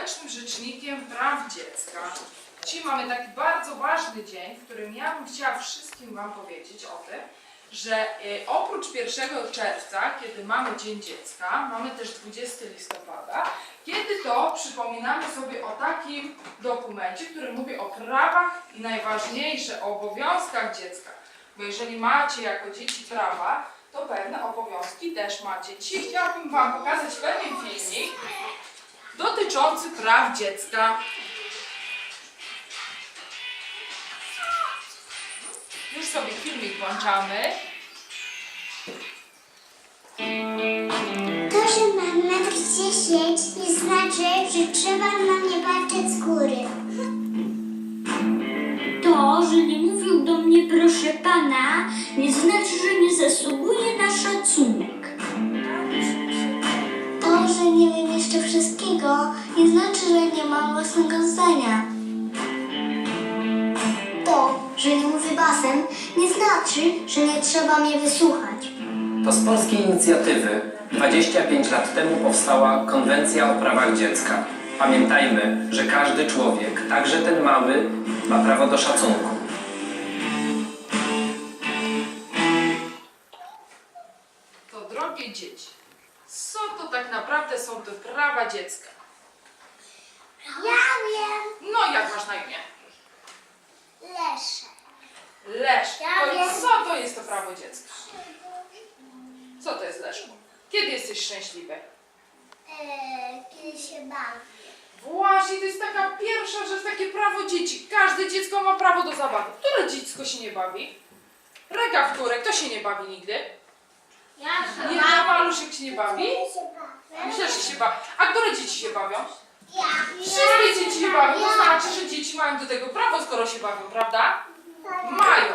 społecznym rzecznikiem praw dziecka. Dzisiaj mamy taki bardzo ważny dzień, w którym ja bym chciała wszystkim Wam powiedzieć o tym, że y, oprócz 1 czerwca, kiedy mamy Dzień Dziecka, mamy też 20 listopada, kiedy to przypominamy sobie o takim dokumencie, który mówi o prawach i najważniejsze o obowiązkach dziecka. Bo jeżeli macie jako dzieci prawa, to pewne obowiązki też macie. Dzisiaj chciałabym Wam pokazać pewien filmik dotyczący praw dziecka. Już sobie filmik włączamy. To, że mam lat 10 nie znaczy, że trzeba na mnie patrzeć z góry. To, że nie mówił do mnie proszę pana, nie znaczy, że nie zasługuje na szacunek. To, że nie wiem jeszcze wszystkiego, nie znaczy, że nie mam własnego zdania. To, że nie mówię basem, nie znaczy, że nie trzeba mnie wysłuchać. To z polskiej inicjatywy 25 lat temu powstała Konwencja o prawach dziecka. Pamiętajmy, że każdy człowiek, także ten mały, ma prawo do szacunku. To drogie dzieci, co to tak naprawdę są te prawa dziecka? Leszko. Ja To co to jest to prawo dziecka? Co to jest Leszku? Kiedy jesteś szczęśliwy? Eee, kiedy się bawię. Właśnie, to jest taka pierwsza rzecz, takie prawo dzieci. Każde dziecko ma prawo do zabawy. Które dziecko się nie bawi? Ręka w górę, kto się nie bawi nigdy? Ja Nie, a maluszek się nie bawi? się bawię. Myślę, że się bawi. A które dzieci się bawią? Ja. Wszystkie dzieci się bawią, to znaczy, że dzieci mają do tego prawo, skoro się bawią, prawda? Mają.